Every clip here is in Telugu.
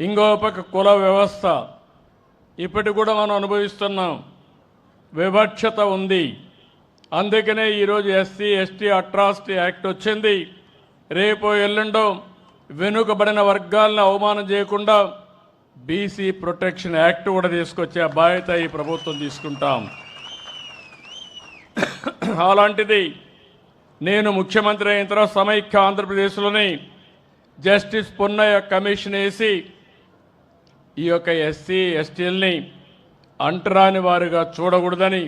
ఇంకో పక్క కుల వ్యవస్థ. ఇప్పటి కూడా మనం అనుభవిస్తున్నాం. వివక్షత ఉంది. అందుకనే ఈరోజు ఎస్సీ ఎస్టీ అట్రాసిటీ యాక్ట్ వచ్చింది. రేపు ఎల్లుండో వెనుకబడిన వర్గాలను అవమానం చేయకుండా బీసీ ప్రొటెక్షన్ యాక్ట్ కూడా తీసుకొచ్చే బాధ్యత ఈ ప్రభుత్వం తీసుకుంటాం. అలాంటిది నేను ముఖ్యమంత్రి అయిన తర్వాత సమైక్య ఆంధ్రప్రదేశ్లోని జస్టిస్ పొన్నయ్య కమిషన్ వేసి ఈ యొక్క ఎస్సీ ఎస్టీల్ని అంటరాని వారుగా చూడకూడదని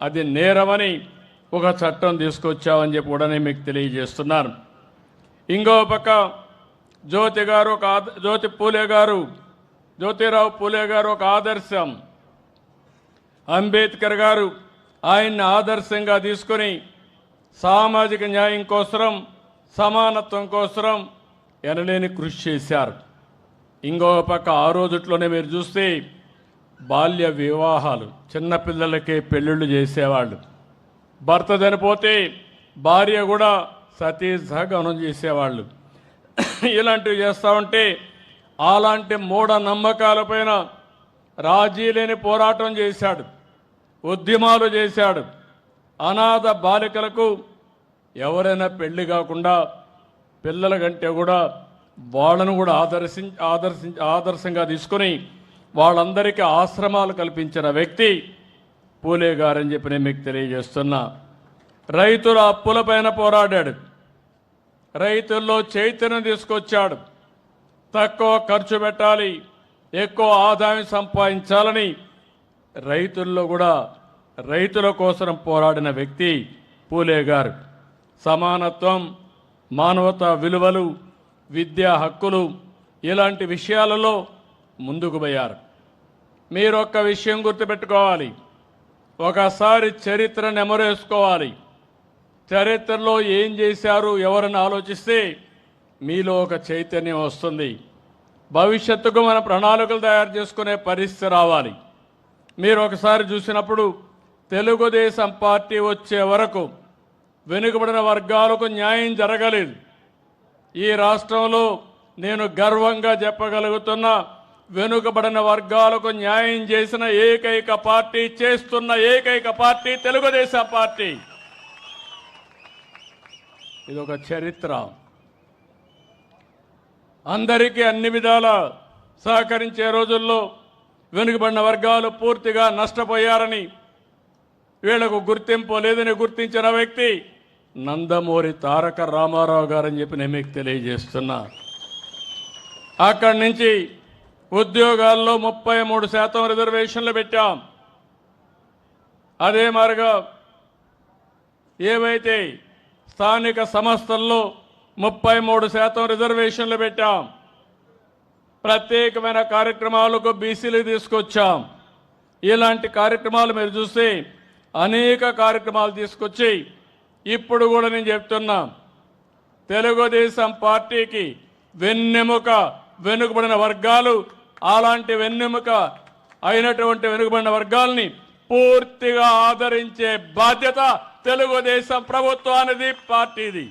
అది నేరమని ఒక చట్టం తీసుకొచ్చామని చెప్పి కూడా నేను మీకు తెలియజేస్తున్నాను ఇంకో పక్క జ్యోతి గారు ఒక జ్యోతి పూలే గారు జ్యోతిరావు పూలే గారు ఒక ఆదర్శం. అంబేద్కర్ గారు ఆయన్ని ఆదర్శంగా తీసుకొని సామాజిక న్యాయం కోసరం సమానత్వం కోసరం ఎనలేని కృషి చేశారు. ఇంకో పక్క ఆ రోజుట్లోనే మీరు చూస్తే బాల్య వివాహాలు చిన్నపిల్లలకే పెళ్ళిళ్ళు చేసేవాళ్ళు. భర్త చనిపోతే భార్య కూడా సతీ సహగమనం చేసేవాళ్ళు. ఇలాంటివి చేస్తూ ఉంటే అలాంటి మూఢ నమ్మకాలపైన రాజీ లేని పోరాటం చేశాడు ఉద్యమాలు చేశాడు. అనాథ బాలికలకు ఎవరైనా పెళ్ళి కాకుండా పిల్లల కంటే కూడా వాళ్ళను కూడా ఆదర్శి ఆదర్శి ఆదర్శంగా తీసుకొని వాళ్ళందరికీ ఆశ్రమాలు కల్పించిన వ్యక్తి పూలే గారని చెప్పి నేను మీకు తెలియజేస్తున్నా. రైతుల అప్పులపైన పోరాడాడు. రైతుల్లో చైతన్యం తీసుకొచ్చాడు. తక్కువ ఖర్చు పెట్టాలి ఎక్కువ ఆదాయం సంపాదించాలని రైతుల్లో కూడా రైతుల కోసం పోరాడిన వ్యక్తి పూలే గారు. సమానత్వం మానవతా విలువలు విద్యా హక్కులు ఇలాంటి విషయాలలో ముందుకు పోయారు. మీరు ఒక్క విషయం గుర్తుపెట్టుకోవాలి. ఒకసారి చరిత్ర నెమరేసుకోవాలి. చరిత్రలో ఏం చేశారు ఎవరని ఆలోచిస్తే మీలో ఒక చైతన్యం వస్తుంది. భవిష్యత్తుకు మన ప్రణాళికలు తయారు చేసుకునే పరిస్థితి రావాలి. మీరు ఒకసారి చూసినప్పుడు తెలుగుదేశం పార్టీ వచ్చే వరకు వెనుకబడిన వర్గాలకు న్యాయం జరగలేదు. ఈ రాష్ట్రంలో నేను గర్వంగా చెప్పగలుగుతున్నా వెనుకబడిన వర్గాలకు న్యాయం చేసిన ఏకైక పార్టీ చేస్తున్న ఏకైక పార్టీ తెలుగుదేశం పార్టీ. ఇది ఒక చరిత్ర. అందరికీ అన్ని విధాల సహకరించే రోజుల్లో వెనుకబడిన వర్గాలు పూర్తిగా నష్టపోయారని వీళ్ళకు గుర్తింపు లేదని గుర్తించిన వ్యక్తి నందమూరి తారక రామారావు గారని చెప్పి నేను మీకు తెలియజేస్తున్నా. అక్కడి నుంచి ఉద్యోగాల్లో ముప్పై మూడు శాతం రిజర్వేషన్లు పెట్టాం. అదే మారుగా ఏవైతే స్థానిక సంస్థల్లో ముప్పై మూడు శాతం రిజర్వేషన్లు పెట్టాం ప్రత్యేకమైన కార్యక్రమాలకు బీసీలు తీసుకొచ్చాం. ఇలాంటి కార్యక్రమాలు మీరు చూస్తే అనేక కార్యక్రమాలు తీసుకొచ్చి ఇప్పుడు కూడా నేను చెప్తున్నా తెలుగుదేశం పార్టీకి వెన్నెముక వెనుకబడిన వర్గాలు అలాంటి వెన్నెముక అయినటువంటి వెనుకబడిన వర్గాల్ని పూర్తిగా ఆదరించే బాధ్యత తెలుగుదేశం ప్రభుత్వానిది పార్టీది.